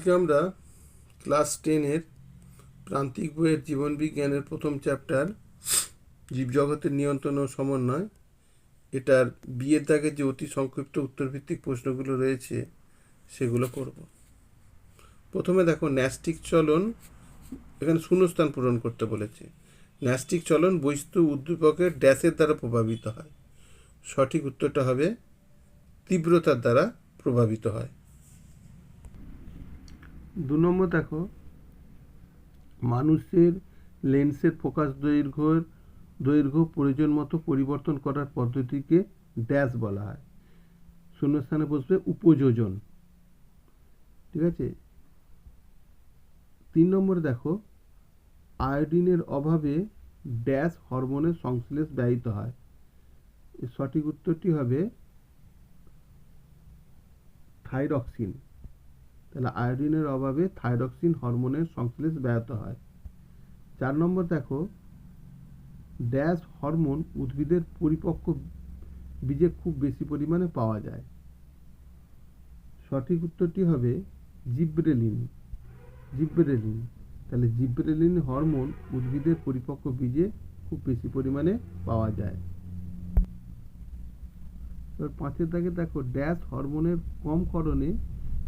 আজকে আমরা ক্লাস টেনের প্রান্তিক বইয়ের জীবন বিজ্ঞানের প্রথম চ্যাপ্টার জীবজগতের নিয়ন্ত্রণ ও সমন্বয়। এটার বিয়ের দাগে যে অতি সংক্ষিপ্ত উত্তরভিত্তিক প্রশ্নগুলো রয়েছে, সেগুলো করব প্রথমে দেখো, ন্যাস্টিক চলন এখানে শূন্যস্থান পূরণ করতে বলেছে। ন্যাস্টিক চলন বস্তু উদ্দীপকের ড্যাশের দ্বারা প্রভাবিত হয়। সঠিক উত্তরটা হবে, তীব্রতার দ্বারা প্রভাবিত হয়। দু নম্বর দেখো, মানুষের লেন্সের ফোকাস দৈর্ঘ্যের, দৈর্ঘ্য প্রয়োজন মতো পরিবর্তন করার পদ্ধতিকে ড্যাশ বলা হয়। শূন্যস্থানে বসবে উপযোজন। ঠিক আছে? তিন নম্বরে দেখো, আয়োডিনের অভাবে ড্যাশ হরমোনের সংশ্লেষ ব্যয়িত হয়। সঠিক উত্তরটি হবে থাইরক্সিন। তাহলে আয়োডিনের অভাবে থাইরক্সিন হরমোনের সংশ্লেষ ব্যাহত হয়। চার নম্বর দেখো, ড্যাশ হরমোন উদ্ভিদের পরিপক্ক বীজে খুব বেশি পরিমাণে পাওয়া যায়। সঠিক উত্তরটি হবে জিব্রেলিন জিব্রেলিন। তাহলে জিব্রেলিন হরমোন উদ্ভিদের পরিপক্ক বীজে খুব বেশি পরিমাণে পাওয়া যায়। এবার পাঁচের দাগে দেখো, ড্যাশ হরমোনের কম করণে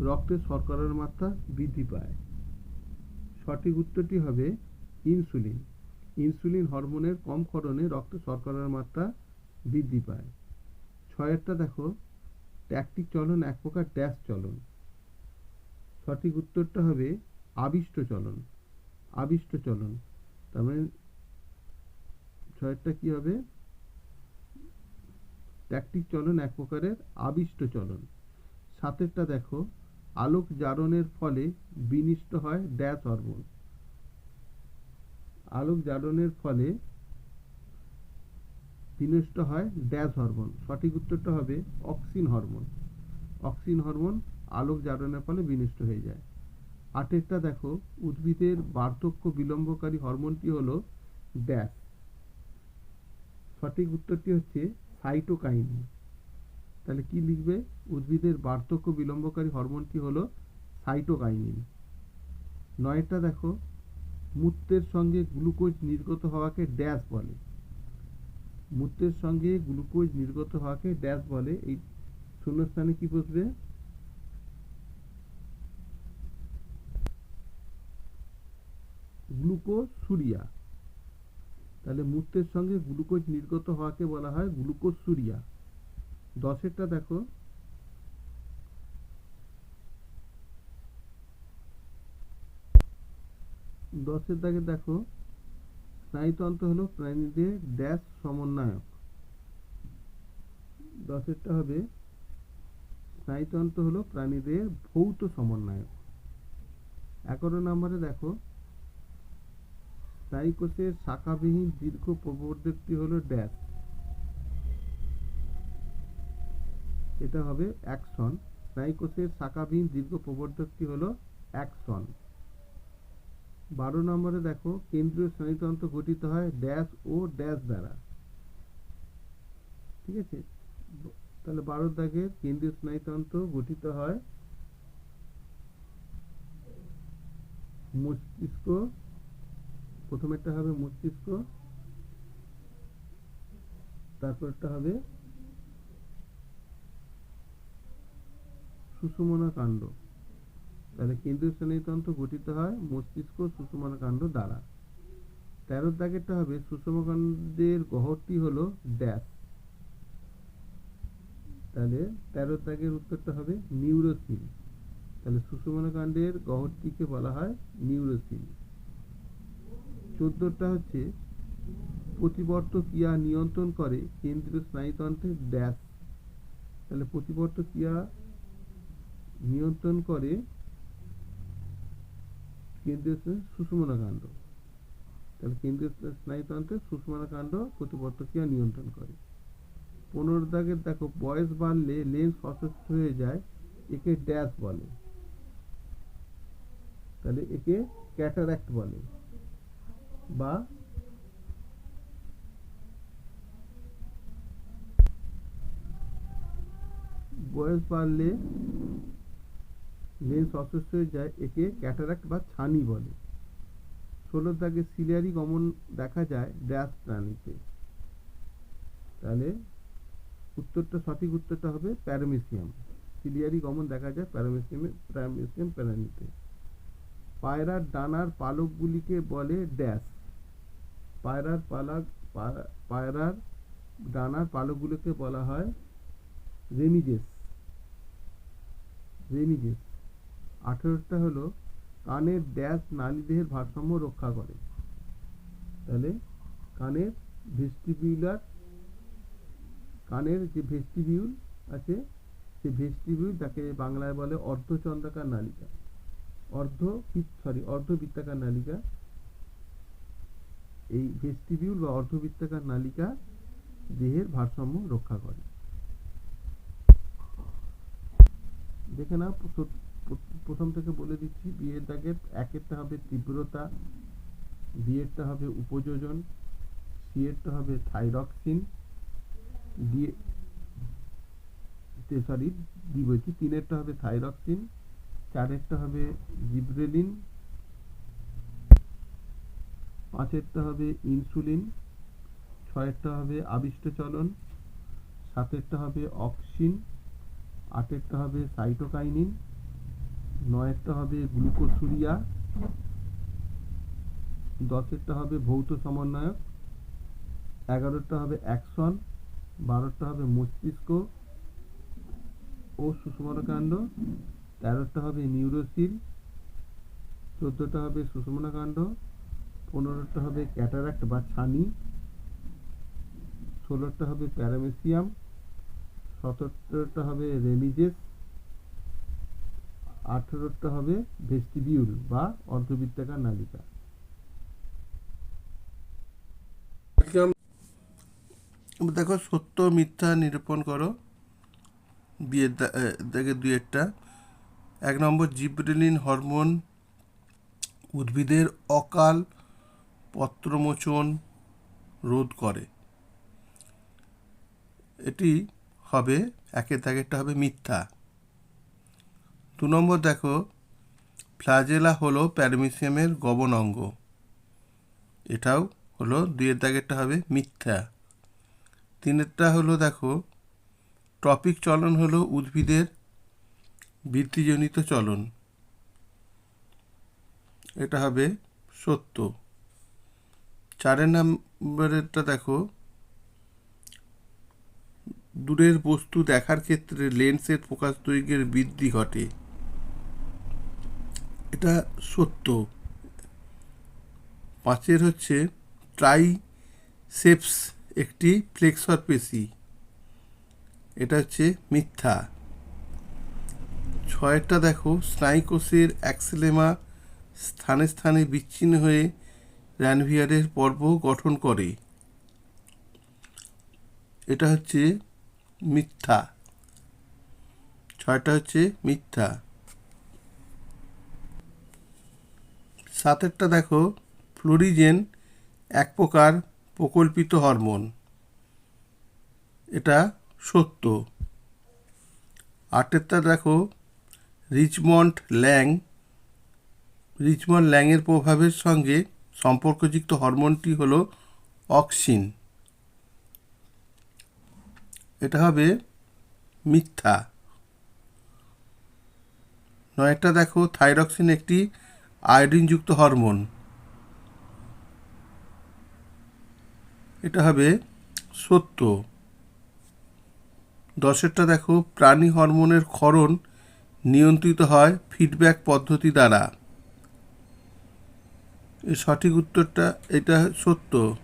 রক্তে শর্করার মাত্রা বৃদ্ধি পায়। সঠিক উত্তরটি হবে ইনসুলিন। ইনসুলিন হরমোনের কম করণে রক্তে শর্করার মাত্রা বৃদ্ধি পায়। ছয়েরটা দেখো। ট্যাকটিক চলন, এক প্রকার ড্যাশ চলন। সঠিক উত্তরটা হবে আবিষ্ট চলন। আবিষ্ট চলন। তার মানে ছয়েরটা কী হবে? ট্যাকটিক চলন এক প্রকারের আবিষ্ট চলন। সাতেরটা দেখো। আলোক জারণের ফলে বিনিষ্ট হয় ড্যাশ হরমোন। আলোক জারণের ফলে বিনষ্ট হয় ড্যাশ হরমোন। সঠিক উত্তরটা হবে অক্সিন হরমোন। অক্সিন হরমোন আলোক জারণের ফলে বিনষ্ট হয়ে যায়। আটেরটা দেখো, উদ্ভিদের বার্ধক্য বিলম্বকারী হরমোনটি হল ড্যাশ সঠিক উত্তরটি হচ্ছে সাইটোকাইনিন তাহলে কি লিখবে? উদ্ভিদের বার্ধক্য বিলম্বকারী হরমোনটি হলো সাইটোকাইনিন। নয়টা দেখো, মূত্রের সঙ্গে গ্লুকোজ নির্গত হওয়াকে ড্যাশ বলে। মূত্রের সঙ্গে গ্লুকোজ নির্গত হওয়াকে ড্যাশ বলে। এই শূন্যস্থানে কি বসবে? গ্লুকোসুরিয়া। তাহলে মূত্রের সঙ্গে গ্লুকোজ নির্গত হওয়াকে বলা হয় গ্লুকোসুরিয়া। দশেরটা দেখো। দশের দাগে দেখো। স্নায়ুতন্ত্র হলো প্রাণীদের ড্যাশ সমন্বয়ক। দশেরটা হবে, স্নায়ুতন্ত্র হলো প্রাণীদের ভৌত সমন্বয়ক। এগারো নম্বরে দেখো, স্নায়ুকোষের শাখাবিহীন দীর্ঘ প্রবর্ধকটি হলো ড্যাশ। এটা হবে অ্যাকশন। স্নায়ুকোষের শাখাবিহীন দীর্ঘ প্রবর্ধকটি হলো অ্যাকশন। বারো নম্বরে দেখো, কেন্দ্রীয় স্নায়ুতন্ত্র গঠিত হয় ড্যাশ ও ড্যাশ দ্বারা। ঠিক আছে? তাহলে বারো দাগের কেন্দ্রীয় স্নায়ুতন্ত্র গঠিত হয় মস্তিষ্ক। প্রথমেরটা হবে মস্তিষ্ক, তারপরটা হবে সুষুমনা কাণ্ড তাহলে কেন্দ্রীয় স্নায়ুতন্ত্র গঠিত হয় মস্তিষ্ক সুষুমনা কাণ্ড দ্বারা। তেরো দাগেরটা হবে সুষুমনা কাণ্ডের গহরটি হলো ড্যাশ। তাহলে তেরো দাগের উত্তরটা হবে নিউরোসিল তাহলে সুষুমনা কাণ্ডের গহরটিকে বলা হয় নিউরোসিল চোদ্দটা হচ্ছে প্রতিবর্ত ক্রিয়া নিয়ন্ত্রণ করে কেন্দ্রীয় স্নায়ুতন্ত্রের ড্যাশ। তাহলে প্রতিবর্ত ক্রিয়া নিয়ন্ত্রণ করে কেন্দ্রীয় সুষুমনা কাণ্ড তাহলে কেন্দ্রীয় স্নায়ুতন্ত্রের সুষুমনা কাণ্ড প্রতিবর্ত ক্রিয়া নিয়ন্ত্রণ করে? পনেরো দাগের, দেখো, বয়স বাড়লে লেন্স অসুস্থ হয়ে যায়, একে ড্যাশ বলে। তাহলে একে ক্যাটারাক্ট বলে। বা বয়স বাড়লে লেন্স অসুস্থ হয়ে যায়, একে ক্যাটারাক্ট বা ছানি বলে। ষোলোর দাগে সিলিয়ারি গমন দেখা যায় ড্যাশ প্রাণীতে। তাহলে উত্তরটা, সঠিক উত্তরটা হবে প্যারামেসিয়াম। সিলিয়ারি গমন দেখা যায় প্যারামেসিয়ামে, প্যারামেসিয়াম প্রাণীতে। পায়রার ডানার পালকগুলিকে বলে ড্যাশ। পায়রার পালক পায়রার ডানার পালকগুলোকে বলা হয় রেমিজেস রেমিজেস আঠেরোটা হলো কানের ড্যাশ নালীদেহের ভারসাম্য রক্ষা করে। তাহলে কানের ভেস্টিবিউলার কানের যে ভেস্টিবিউল আছে, সেই ভেস্টিবিউল তাকে বাংলায় বলে অর্ধচন্দ্রাকার নালিকা। অর্ধ সরি অর্ধবৃত্তাকার নালিকা। এই ভেস্টিবিউল বা অর্ধবৃত্তাকার নালিকা দেহের ভারসাম্য রক্ষা করে। দেখে না প্রথম থেকে বলে দিচ্ছি, বিয়ের দাগের একেরটা হবে তীব্রতা, বিয়েরটা হবে উপযোজন, সিয়েরটা হবে থাইরক্সিন, দিয়ে সরি দি বলছি? তিনেরটা হবে থাইরক্সিন, চারেরটা হবে জিব্রেলিন, পাঁচেরটা হবে ইনসুলিন, ছয়েরটা হবে আবিষ্ট চলন সাতেরটা হবে অক্সিন, আটেরটা হবে সাইটোকাইনিন নয়েরটা হবে গ্লুকোসুরিয়া, দশেরটা হবে ভৌত সমন্বয়ক এগারোটা হবে অ্যাকশন বারোটা হবে মস্তিষ্ক ও সুষুম্নাকাণ্ড তেরোটা হবে নিউরোসিল, চোদ্দোটা হবে সুষুম্নাকাণ্ড পনেরোটা হবে ক্যাটারাক্ট বা ছানি ষোলোটা হবে প্যারামেসিয়াম সতেরোটা হবে রেমিজেস আঠেরোটা হবে ভেস্টিবিউল বা অর্ধবৃত্তাকার নালিকা। দেখো, সত্য মিথ্যা নিরূপণ করো। বিয়ের দেখে দুই একটা। এক নম্বর, জিব্রেলিন হরমোন উদ্ভিদের অকাল পত্রমোচন রোধ করে। এটি হবে, একের দাগেরটা হবে মিথ্যা। দু নম্বর দেখো, ফ্লাজেলা হলো প্যারমিসিয়ামের গবন অঙ্গ এটাও হলো দুইয়ের দাগেরটা হবে মিথ্যা। তিনেরটা হলো দেখো, টপিক চলন হলো উদ্ভিদের বৃদ্ধিজনিত চলন। এটা হবে সত্য। চারের নম্বরেরটা দেখো, দূরের বস্তু দেখার ক্ষেত্রে লেন্সের প্রকাশ দৈর্ঘ্যের বৃদ্ধি ঘটে। এটা সত্য। পাঁচের হচ্ছে ট্রাইসেপস একটি ফ্লেক্সর পেশি এটা হচ্ছে মিথ্যা। ছয়টা দেখো স্নাইকোষের অ্যাক্সেলেমা স্থানে স্থানে বিচ্ছিন্ন হয়ে র্যানভিয়ারের পর্ব গঠন করে। এটা হচ্ছে মিথ্যা। ছয়টা হচ্ছে মিথ্যা। সাতেরটা দেখো, ফ্লোরিজেন এক প্রকার প্রকল্পিত হরমোন। এটা সত্য। আটেরটা দেখো, রিচমন্ড ল্যাং। রিচমন্ড ল্যাংয়ের প্রভাবের সঙ্গে সম্পর্কযুক্ত হরমোনটি হলো অক্সিন। এটা হবে মিথ্যা। নয়টা দেখো, থাইরক্সিন একটি আয়োডিনযুক্ত হরমোন। এটা হবে সত্য। দশেরটা দেখো, প্রাণী হরমোনের ক্ষরণ নিয়ন্ত্রিত হয় ফিডব্যাক পদ্ধতি দ্বারা। এর সঠিক উত্তরটা, এটা সত্য।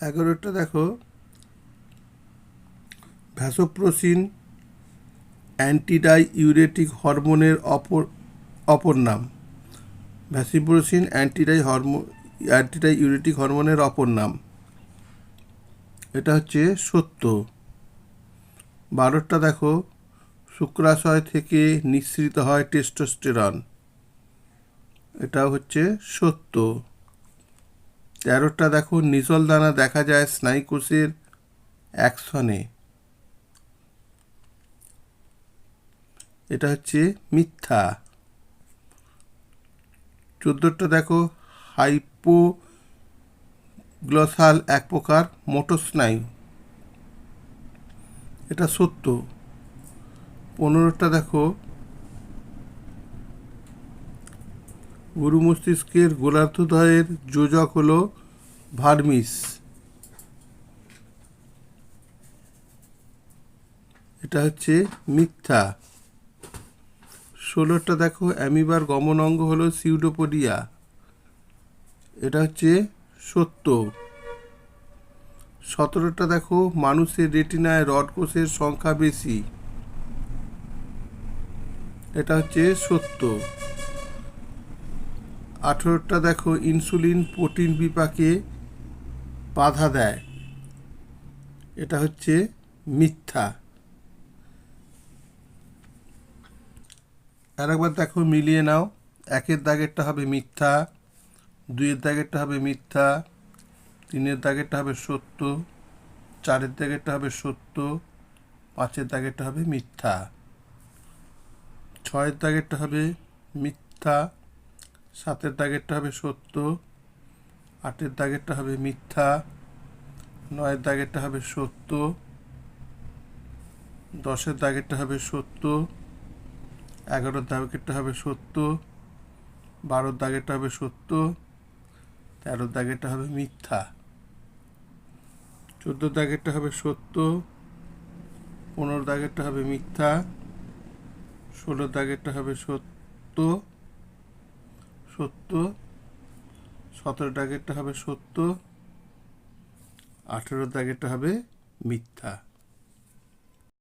এগারোটা দেখো, ভ্যাসোপ্রোসিন অ্যান্টিডাই ইউরেটিক হরমোনের অপর অপর নাম। ভ্যাসিপ্রোসিন অ্যান্টিডাই হরমো অ্যান্টিডাই ইউরেটিক হরমোনের অপর নাম। এটা হচ্ছে সত্য। বারোটা দেখো, শুক্রাশয় থেকে নিঃসৃত হয় টেস্টোস্টেরন এটা হচ্ছে সত্য। তেরোটা দেখো, নিচল দানা দেখা যায় স্নাইকোষের অ্যাকশনে। এটা হচ্ছে মিথ্যা। চোদ্দোটা দেখো হাইপো গ্লসাল এক প্রকার মোটর স্নায়ু এটা সত্য। পনেরোটা দেখো গরু মস্তিষ্কের গোলার্ধদ্বয়ের যোজক হল ভার্মিস। এটা হচ্ছে মিথ্যা। ষোলোটা দেখো, অ্যামিবার গমন অঙ্গ হলো সিউডোপোডিয়া। এটা হচ্ছে সত্য। সতেরোটা দেখো, মানুষের রেটিনায় রড কোষের সংখ্যা বেশি। এটা হচ্ছে সত্য। আঠেরোটা দেখো, ইনসুলিন প্রোটিন বিপাকে বাধা দেয়। এটা হচ্ছে মিথ্যা। আর একবার দেখো মিলিয়ে নাও একের দাগেরটা হবে মিথ্যা দুইয়ের দাগেরটা হবে মিথ্যা তিনের দাগেরটা হবে সত্য চারের দাগেরটা হবে সত্য পাঁচের দাগেরটা হবে মিথ্যা ছয়ের দাগেরটা হবে মিথ্যা সাতের দাগেরটা হবে সত্য আটের দাগেরটা হবে মিথ্যা নয়ের দাগেরটা হবে সত্য দশের দাগেরটা হবে সত্য এগারোর দাগেরটা হবে সত্য বারোর দাগেরটা হবে সত্য তেরোর দাগেরটা হবে মিথ্যা। চোদ্দোর দাগেরটা হবে সত্য, পনেরো দাগেরটা হবে মিথ্যা ষোলোর দাগেরটা হবে সত্য সত্য, সতেরো দাগেরটা হবে সত্য, আঠেরো দাগেরটা হবে মিথ্যা।